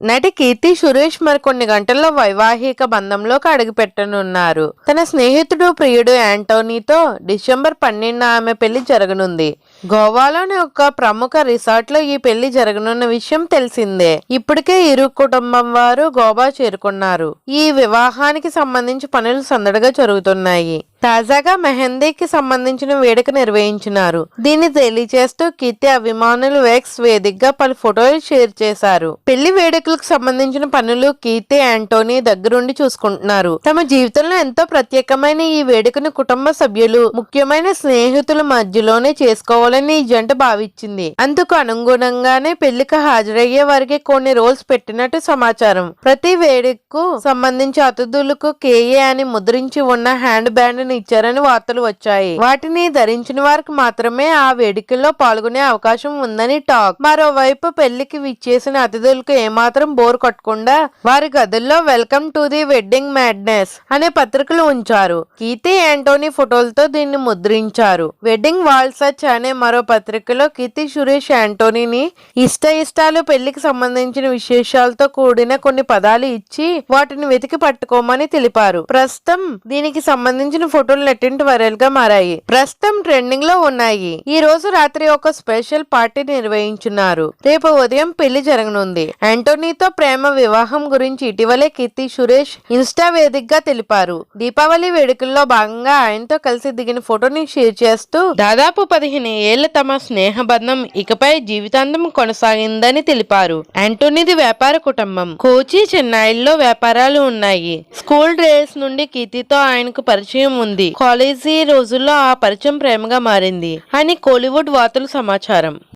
నటి కీర్తి సురేష్ మరికొన్ని గంటల్లో వైవాహిక బంధంలోకి అడుగుపెట్టనున్నారు తన స్నేహితుడు ప్రియుడు యాంటోనీతో డిసెంబర్ పన్నెండున ఆమె పెళ్ళి జరగనుంది. గోవాలోని ఒక ప్రముఖ రిసార్ట్లో ఈ పెళ్ళి జరగనున్న విషయం తెలిసిందే. ఇప్పటికే ఇరు కుటుంబం వారు గోవా చేరుకున్నారు. ఈ వివాహానికి సంబంధించి పనులు సందడిగా జరుగుతున్నాయి. తాజాగా మెహందీకి సంబంధించిన వేడుక నిర్వహించినారు. దీన్ని తెలియజేస్తూ కీర్తి అభిమానులు వెక్స్ వేదికగా పలు ఫోటోలు షేర్ చేశారు. పెళ్ళి వేడుకలకు సంబంధించిన పనులు కీర్తి యాంటోనీ దగ్గరుండి చూసుకుంటున్నారు. తమ జీవితంలో ఎంతో ప్రత్యేకమైన ఈ వేడుకను కుటుంబ సభ్యులు ముఖ్యమైన స్నేహితుల మధ్యలోనే చేసుకోవాలని ఈ జంట భావించింది. అందుకు అనుగుణంగానే పెళ్ళికి హాజరయ్యే వారికి కొన్ని రోల్స్ పెట్టినట్టు సమాచారం. ప్రతి వేడుకకు సంబంధించి అతిథులకు కేఏ అని ముద్రించి ఉన్న హ్యాండ్ బ్యాండ్ ని ఇచ్చారని వార్తలు వచ్చాయి. వాటిని ధరించిన వారికి మాత్రమే ఆ వేడుకల్లో పాల్గొనే అవకాశం ఉందని టాక్. మరోవైపు పెళ్ళికి విచ్చేసిన అతిథులకు ఏమాత్రం బోర్ కొట్టకుండా వారి గదుల్లో welcome to the wedding madness అనే పత్రికలు ఉంచారు. కీర్తి యాంటోనీ ఫోటోలతో దీన్ని ముద్రించారు. వెడ్డింగ్ వాల్ సచ్ అనే మరో పత్రికలో కీర్తి సురేష్ యాంటోనీని ఇష్ట ఇష్టాలు పెళ్ళికి సంబంధించిన విశేషాలతో కూడిన కొన్ని పదాలు ఇచ్చి వాటిని వెతికి పట్టుకోమని తెలిపారు. ప్రస్తుతం దీనికి సంబంధించిన ఫోటోలు నెట్టింటి వైరల్గా మారాయి. ప్రస్తుతం ట్రెండింగ్లో ఉన్నాయి. ఈ రోజు రాత్రి ఒక స్పెషల్ పార్టీ నిర్వహించున్నారు. రేపు ఉదయం పెళ్ళి జరగనుంది. యాంటోనీతో ప్రేమ వివాహం గురించి ఇటీవలే కీర్తి సురేష్ ఇన్స్టా వేదికగా తెలిపారు. దీపావళి వేడుకల్లో భాగంగా ఆయనతో కలిసి దిగిన ఫోటోని షేర్ చేస్తూ దాదాపు పదిహేను ఏళ్ళ తమ స్నేహ బంధం ఇకపై జీవితాంతం కొనసాగిందని తెలిపారు. యాంటోనీది వ్యాపార కుటుంబం. కోచి చెన్నైల్లో వ్యాపారాలు ఉన్నాయి. స్కూల్ డేస్ నుండి కీర్తితో ఆయనకు పరిచయం ఉంది ఉంది. కాలేజీ రోజుల్లో ఆ పరిచయం ప్రేమగా మారింది. అని కోలీవుడ్ వార్తలు సమాచారం.